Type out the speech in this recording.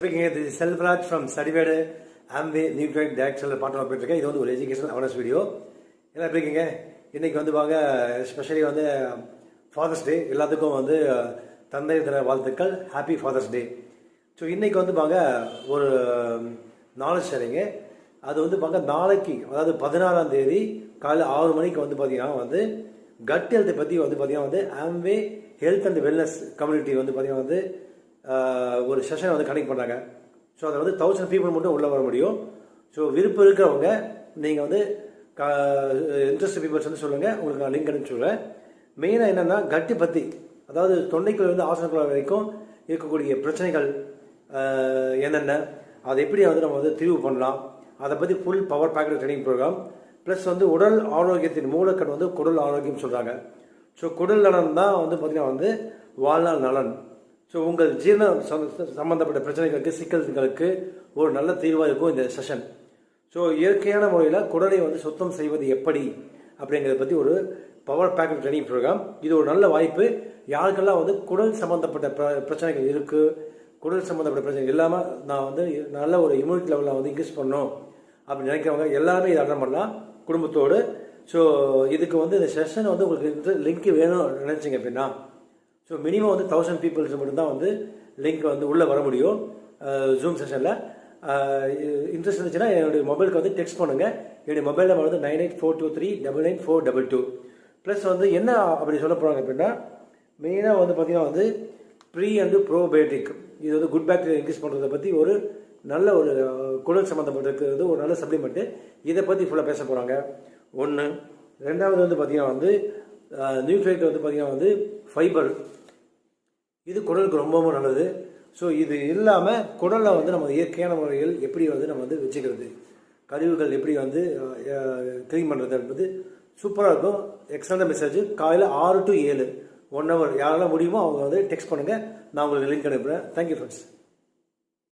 இருக்கீங்க இது செல்வராஜ் ஃப்ரம் சடிவேடு ஆம்பே நியூட்ரைட் டேரக்ஷனில் பாட்டு போயிட்டுருக்கேன். இது வந்து ஒரு எஜுகேஷன் அவேர்னஸ் வீடியோ எல்லாம் எப்படி இருக்கீங்க இன்றைக்கி வந்து வாங்க ஸ்பெஷலி வந்து ஃபாதர்ஸ் டே எல்லாத்துக்கும் வந்து தந்தை தின வாழ்த்துக்கள். ஹாப்பி ஃபாதர்ஸ் டே ஸோ இன்றைக்கி வந்து பாங்க ஒரு நாலேஜ் ஷேரிங்கு அது வந்து பாங்க நாளைக்கு அதாவது பதினாறாம் தேதி காலை ஆறு மணிக்கு வந்து பார்த்தீங்கன்னா வந்து கட் ஹெல்த்தை பற்றி வந்து பார்த்தீங்கன்னா வந்து Amway health and wellness community வந்து பார்த்தீங்கன்னா வந்து ஒரு செஷனை வந்து கனெக்ட் பண்ணாங்க ஸோ அதை வந்து தௌசண்ட் பீப்புள் மட்டும் உள்ளே வர முடியும். ஸோ விருப்பம் இருக்கிறவங்க நீங்கள் வந்து க இன்ட்ரெஸ்ட் பீப்புள்ஸ் வந்து சொல்லுங்கள் உங்களுக்கு நான் லிங்க் அனுப்பி விடுறேன். மெயினாக என்னென்னா கட்டி பற்றி அதாவது தொண்டைக்குள்ள இருந்து ஆசனக்குள்ள வரைக்கும் இருக்கக்கூடிய பிரச்சனைகள் என்னென்ன அதை எப்படி வந்து நம்ம வந்து தீர்வு பண்ணலாம். அதை பற்றி full power packet training program plus வந்து உடல் ஆரோக்கியத்தின் மூலக்கண் வந்து குடல் ஆரோக்கியம் சொல்கிறாங்க ஸோ குடல் நலன் தான் வந்து பார்த்திங்கன்னா வந்து வாழ்நாள் நலன். ஸோ உங்கள் ஜீரண சம்மந்தப்பட்ட பிரச்சனைகளுக்கு சிக்கல்களுக்கு ஒரு நல்ல தீர்வாக இருக்கும் இந்த செஷன் ஸோ இயற்கையான முறையில் குடலை வந்து சுத்தம் செய்வது எப்படி? அப்படிங்கிறத பற்றி ஒரு பவர் பேக்கெட் ட்ரைனிங் ப்ரோக்ராம் இது ஒரு நல்ல வாய்ப்பு. யாருக்கெல்லாம் வந்து குடல் சம்மந்தப்பட்ட பிர- பிரச்சனைகள் இருக்குது குடல் சம்மந்தப்பட்ட பிரச்சனைகள் இல்லாமல் நான் வந்து நல்ல ஒரு இம்யூனிட்டி லெவலில் வந்து இன்க்ரீஸ் பண்ணணும் அப்படின்னு நினைக்கிறவங்க எல்லாருமே இதை அட்டன் பண்ணலாம் குடும்பத்தோடு. ஸோ இதுக்கு வந்து இந்த செஷன் வந்து உங்களுக்கு லிங்க் வேணும்னு நினச்சிங்க அப்படின்னா ஸோ மினிமம் வந்து தௌசண்ட் பீப்புள்ஸ் மட்டும்தான் வந்து லிங்க் வந்து உள்ளே வர முடியும். ஜூம் செஷனில் இன்ட்ரெஸ்ட் இருந்துச்சுன்னா என்னுடைய மொபைலுக்கு வந்து டெக்ஸ்ட் பண்ணுங்கள் என்னுடைய மொபைல் நம்பர் வந்து nine eight four two three double nine four double two plus வந்து என்ன அப்படி சொல்ல போகிறாங்க அப்படின்னா மெயினாக வந்து பார்த்தீங்கன்னா வந்து ப்ரீ அண்டு ப்ரோபயோட்டிக் இது வந்து குட் பேக்டீரியா இன்க்ரீஸ் பண்ணுறதை பற்றி ஒரு நல்ல ஒரு அஹ், சம்மந்தப்பட்டிருக்கிறது ஒரு நல்ல சப்ளிமெண்ட்டு இதை பற்றி ஃபுல்லாக பேச போகிறாங்க ஒன்று ரெண்டாவது வந்து பார்த்தீங்கன்னா வந்து நியூட்ரேட் வந்து பார்த்தீங்கன்னா வந்து ஃபைபர் இது குடலுக்கு ரொம்பவும் நல்லது. ஸோ இது இல்லாமல் குடலில் வந்து நம்ம இயற்கையான முறைகள் எப்படி வந்து நம்ம வந்து வச்சுக்கிறது? கழிவுகள் எப்படி வந்து க்ளீன் பண்ணுறது என்பது சூப்பராக இருக்கும். எக்ஸலண்ட் மெசேஜ் காலையில் ஆறு டு ஏழு. ஒன் ஹவர் யாரெல்லாம் முடியுமோ அவங்க வந்து டெக்ஸ்ட் பண்ணுங்கள் நான் உங்களுக்கு லிங்க் அனுப்புகிறேன் தேங்க்யூ ஃப்ரெண்ட்ஸ்